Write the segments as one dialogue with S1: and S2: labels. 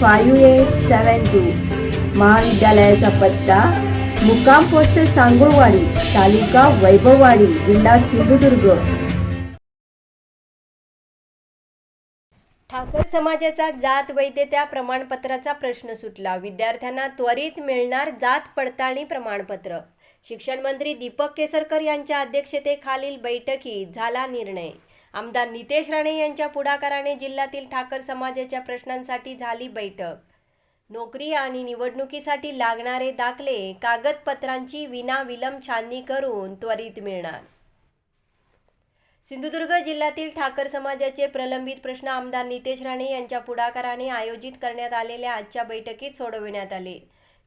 S1: five eight seven two. महाविद्यालयाचा पत्ता मुक्काम पोस्ट सांगुळवाडी तालुका वैभववाडी जिल्हा सिंधुदुर्ग. ठाकर समाजाचा जात वैधता प्रमाणपत्राचा प्रश्न सुटला. विद्यार्थ्यांना त्वरित मिळणार जात पडताळणी प्रमाणपत्र. शिक्षण मंत्री दीपक केसरकर यांच्या अध्यक्षतेखालील बैठकीत झाला निर्णय. आमदार नितेश राणे यांच्या पुढाकाराने जिल्ह्यातील ठाकर समाजाच्या प्रश्नांसाठी झाली बैठक. नोकरी आणि निवडणुकीसाठी लागणारे दाखले कागदपत्रांची विनाविलंब छाननी करून त्वरित मिळणार. सिंधुदुर्ग जिल्ह्यातील ठाकर समाजाचे प्रलंबित प्रश्न आमदार नितेश राणे यांच्या पुढाकाराने आयोजित करण्यात आलेल्या आजच्या बैठकीत सोडविण्यात आले.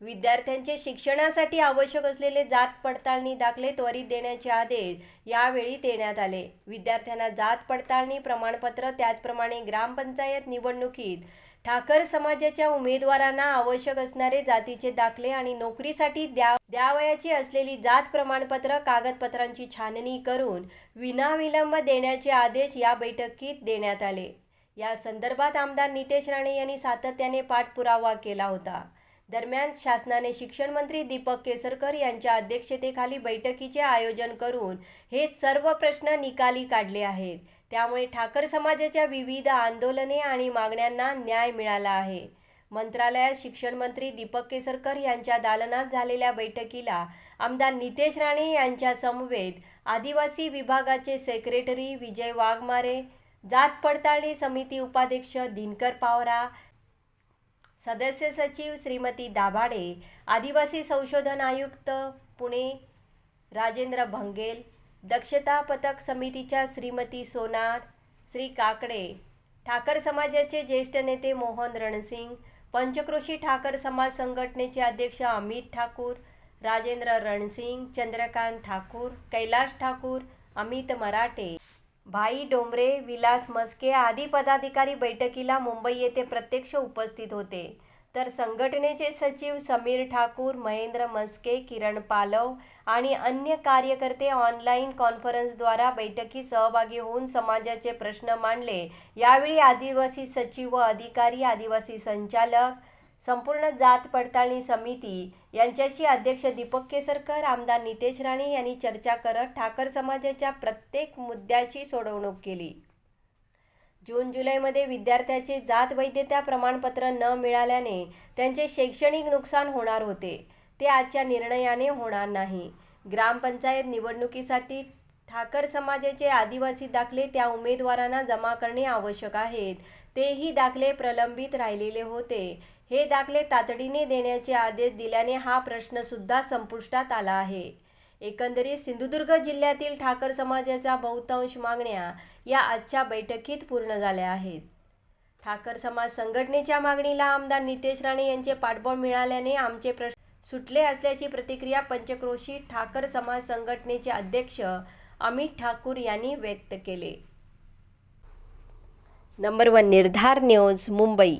S1: विद्यार्थ्यांचे शिक्षणासाठी आवश्यक असलेले जात पडताळणी दाखले त्वरित देण्याचे आदेश यावेळी देण्यात आले. विद्यार्थ्यांना जात पडताळणी प्रमाणपत्र त्याचप्रमाणे ग्रामपंचायत निवडणुकीत ठाकर समाजाच्या उमेदवारांना आवश्यक असणारे जातीचे दाखले आणि नोकरीसाठी द्या द्यावयाची असलेली जात प्रमाणपत्र कागदपत्रांची छाननी करून विनाविलंब देण्याचे आदेश या बैठकीत देण्यात आले. या संदर्भात आमदार नितेश राणे यांनी सातत्याने पाठपुरावा केला होता. दरम्यान शासनाने शिक्षण मंत्री दीपक केसरकर यांच्या अध्यक्षतेखाली बैठकीचे आयोजन करून हे सर्व प्रश्न निकाली काढले आहेत. त्यामुळे ठाकर समाजाच्या विविध आंदोलने आणि मागण्यांना न्याय मिळाला आहे. मंत्रालयात शिक्षण मंत्री दीपक केसरकर यांच्या दालनात झालेल्या बैठकीला आमदार नितेश राणे यांच्या समवेत आदिवासी विभागाचे सेक्रेटरी विजय वाघमारे जात पडताळणी समिती उपाध्यक्ष दिनकर पावरा सदस्य सचिव श्रीमती दाभाडे आदिवासी संशोधन आयुक्त पुणे राजेंद्र भंगेल दक्षता पथक समितीच्या श्रीमती सोनार श्री काकडे ठाकर समाजाचे ज्येष्ठ नेते मोहन रणसिंग पंचक्रोशी ठाकर समाज संघटनेचे अध्यक्ष अमित ठाकूर राजेंद्र रणसिंग चंद्रकांत ठाकूर कैलाश ठाकूर अमित मराठे. भाई डोंबरे विलास मस्के आदी पदाधिकारी बैठकीला मुंबई येथे प्रत्यक्ष उपस्थित होते. तर संघटनेचे सचिव समीर ठाकूर महेंद्र मस्के किरण पालव आणि अन्य कार्यकर्ते ऑनलाईन कॉन्फरन्सद्वारा बैठकीत सहभागी होऊन समाजाचे प्रश्न मांडले. यावेळी आदिवासी सचिव व अधिकारी आदिवासी संचालक संपूर्ण जात पडताळणी समिती यांच्याशी अध्यक्ष दीपक केसरकर आमदार नितेश राणे यांनी चर्चा करत ठाकर समाजाच्या प्रत्येक मुद्द्याची सोडवणूक केली. जून जुलैमध्ये विद्यार्थ्याचे जात वैधता प्रमाणपत्र न मिळाल्याने त्यांचे शैक्षणिक नुकसान होणार होते. ते आजच्या निर्णयाने होणार नाही. ग्रामपंचायत निवडणुकीसाठी ठाकर समाजाचे आदिवासी दाखले त्या उमेदवारांना जमा करणे आवश्यक आहेत. तेही दाखले प्रलंबित राहिलेले होते. हे दाखले तातडीने देण्याचे आदेश दिल्याने हा प्रश्नसुद्धा संपुष्टात आला आहे. एकंदरीत सिंधुदुर्ग जिल्ह्यातील ठाकर समाजाच्या बहुतांश मागण्या या आजच्या बैठकीत पूर्ण झाल्या आहेत. ठाकर समाज संघटनेच्या मागणीला आमदार नितेश राणे यांचे पाठबळ मिळाल्याने आमचे प्रश्न सुटले असल्याची प्रतिक्रिया पंचक्रोशी ठाकर समाज संघटनेचे अध्यक्ष अमित ठाकूर यांनी व्यक्त केले. Number one Nirdhar news Mumbai.